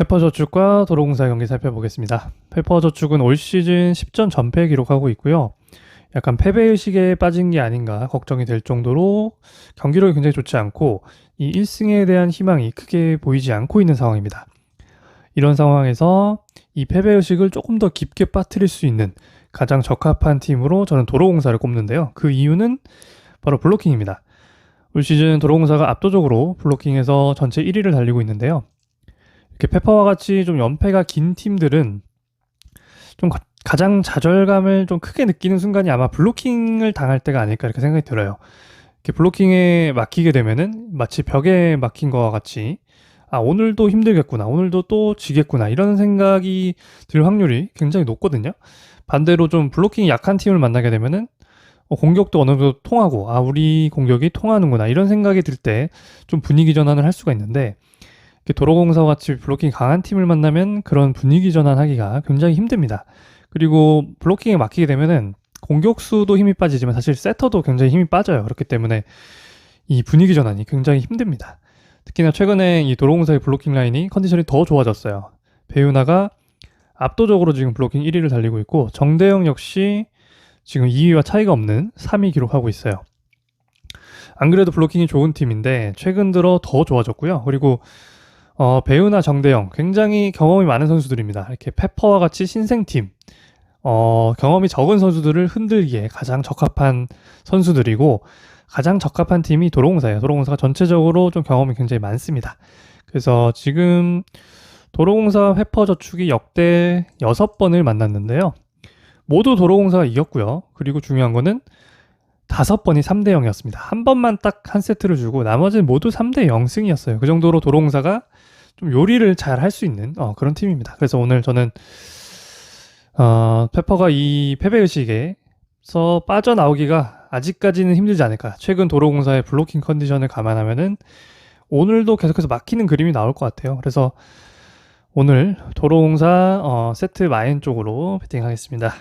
페퍼저축과 도로공사 경기 살펴보겠습니다. 페퍼저축은 올 시즌 10전 전패 기록하고 있고요. 약간 패배 의식에 빠진 게 아닌가 걱정이 될 정도로 경기력이 굉장히 좋지 않고 이 1승에 대한 희망이 크게 보이지 않고 있는 상황입니다. 이런 상황에서 이 패배 의식을 조금 더 깊게 빠뜨릴 수 있는 가장 적합한 팀으로 저는 도로공사를 꼽는데요. 그 이유는 바로 블로킹입니다. 올 시즌 도로공사가 압도적으로 블로킹에서 전체 1위를 달리고 있는데요. 이렇게 페퍼와 같이 좀 연패가 긴 팀들은 좀 가, 가장 좌절감을 좀 크게 느끼는 순간이 아마 블로킹을 당할 때가 아닐까 이렇게 생각이 들어요. 이렇게 블로킹에 막히게 되면은 마치 벽에 막힌 거와 같이 아 오늘도 힘들겠구나 오늘도 또 지겠구나 이런 생각이 들 확률이 굉장히 높거든요. 반대로 좀 블로킹이 약한 팀을 만나게 되면은 어, 공격도 어느 정도 통하고 아 우리 공격이 통하는구나 이런 생각이 들 때 좀 분위기 전환을 할 수가 있는데 도로공사와 같이 블로킹 강한 팀을 만나면 그런 분위기 전환하기가 굉장히 힘듭니다. 그리고 블로킹에 막히게 되면은 공격수도 힘이 빠지지만 사실 세터도 굉장히 힘이 빠져요. 그렇기 때문에 이 분위기 전환이 굉장히 힘듭니다. 특히나 최근에 이 도로공사의 블로킹 라인이 컨디션이 더 좋아졌어요. 배우나가 압도적으로 지금 블로킹 1위를 달리고 있고 정대영 역시 지금 2위와 차이가 없는 3위 기록하고 있어요. 안 그래도 블로킹이 좋은 팀인데 최근 들어 더 좋아졌고요. 그리고 어, 배우나 정대영 굉장히 경험이 많은 선수들입니다. 이렇게 페퍼와 같이 신생팀 어, 경험이 적은 선수들을 흔들기에 가장 적합한 선수들이고 가장 적합한 팀이 도로공사예요. 도로공사가 전체적으로 좀 경험이 굉장히 많습니다. 그래서 지금 도로공사 회퍼저축이 역대 6번을 만났는데요. 모두 도로공사가 이겼고요. 그리고 중요한 거는 다섯 번이 3대 0이었습니다. 한 번만 딱 한 세트를 주고 나머지는 모두 3대 0승이었어요. 그 정도로 도로공사가 좀 요리를 잘 할 수 있는 어, 그런 팀입니다. 그래서 오늘 저는 어, 페퍼가 이 패배 의식에서 빠져나오기가 아직까지는 힘들지 않을까. 최근 도로공사의 블로킹 컨디션을 감안하면은 오늘도 계속해서 막히는 그림이 나올 것 같아요. 그래서 오늘 도로공사 어, 세트 마인 쪽으로 배팅하겠습니다.